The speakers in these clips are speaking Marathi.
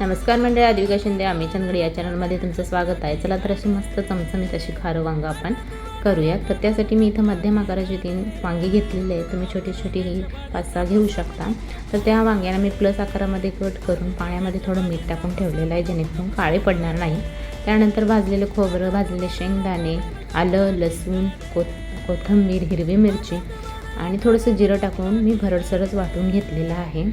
नमस्कार मंडळी आदिविका शिंदे आम्ही चंदगड या चॅनलमध्ये तुमचं स्वागत आहे. चला तर अशी मस्त चमचमीत अशी खारं वांगं आपण करूया तर त्यासाठी मी इथं मध्यम आकाराची तीन वांगी घेतलेली आहे. तुम्ही छोटी छोटी ही पाच सहा घेऊ शकता. तर त्या वांग्यांना मी प्लस आकारामध्ये कट करून पाण्यामध्ये थोडं मीठ टाकून ठेवलेलं आहे जेणेकरून काळे पडणार नाही. त्यानंतर भाजलेलं खोबरं भाजलेले शेंगदाणे आलं लसूण को कोथिंबीर हिरवी मिरची आणि थोडंसं जिरं टाकून मी भरडसरच वाटून घेतलेलं आहे.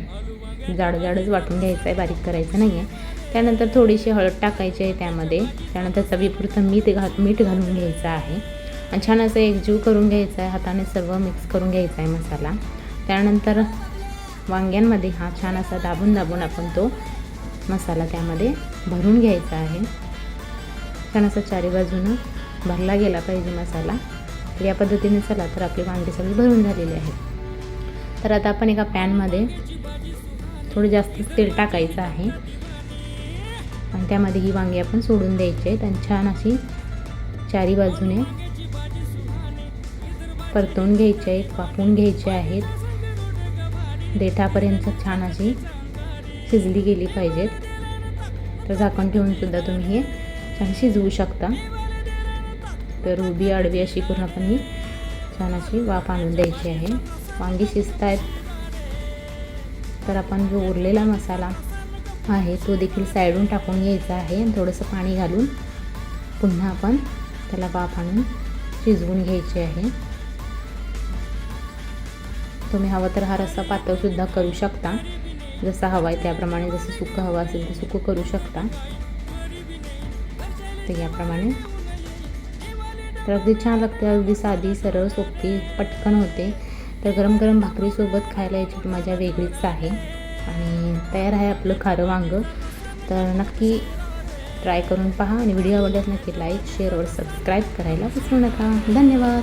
जाड जाडच वाटून घ्यायचं आहे बारीक करायचं नाही आहे त्यानंतर थोडीशी हळद टाकायची आहे त्यामध्ये. त्यानंतर चवीपुरतं मीठ घा मीठ घालून घ्यायचं आहे. आणि छान असं एकजीव करून घ्यायचं आहे हाताने सर्व मिक्स करून घ्यायचा आहे मसाला. त्यानंतर वांग्यांमध्ये हा छान असा दाबून दाबून आपण तो मसाला त्यामध्ये भरून घ्यायचा आहे. छान असा चारी बाजूनं भरला गेला पाहिजे मसाला. तर या पद्धतीने चला तर आपली वांगी सगळी भरून झालेली आहे. तर आता आपण एका पॅनमध्ये थोडं जास्त तेल टाकायचं आहे. आणि त्यामध्ये ही वांगी आपण सोडून द्यायची आहेत. आणि छान अशी चारी बाजूने परतवून घ्यायचे आहेत वाफवून घ्यायचे आहेत. देठापर्यंत छान अशी शिजली गेली पाहिजेत. तर झाकण ठेवून सुद्धा तुम्ही हे छान शिजवू शकता. तर उभी आडवी अशी करून आपण ही छान अशी वाफ आणून द्यायची आहे. वांगी शिजत आहेत तर आपण जो उरलेला मसाला आहे तो देखील साईडून टाकून घ्यायचा आहे आणि थोडंसं पाणी घालून पुन्हा आपण त्याला वाफ आणून शिजवून घ्यायचे आहे. तुम्ही हवं तर हा रस्सा पातळसुद्धा करू शकता. जसा हवा आहे त्याप्रमाणे जसं सुकं हवं असेल तर सुकं करू शकता. तर याप्रमाणे. तर अगदी छान लागते अगदी साधी सरळ सोपी पटकन होते. तर गरम गरम भाकरीसोबत खायला याची मजा वेगळीच आहे. आणि तयार आहे आपलं खारं वांगं. तर नक्की ट्राय करून पहा आणि व्हिडिओ आवडल्यास नक्की लाईक शेअर व सबस्क्राईब करायला विसरू नका. धन्यवाद.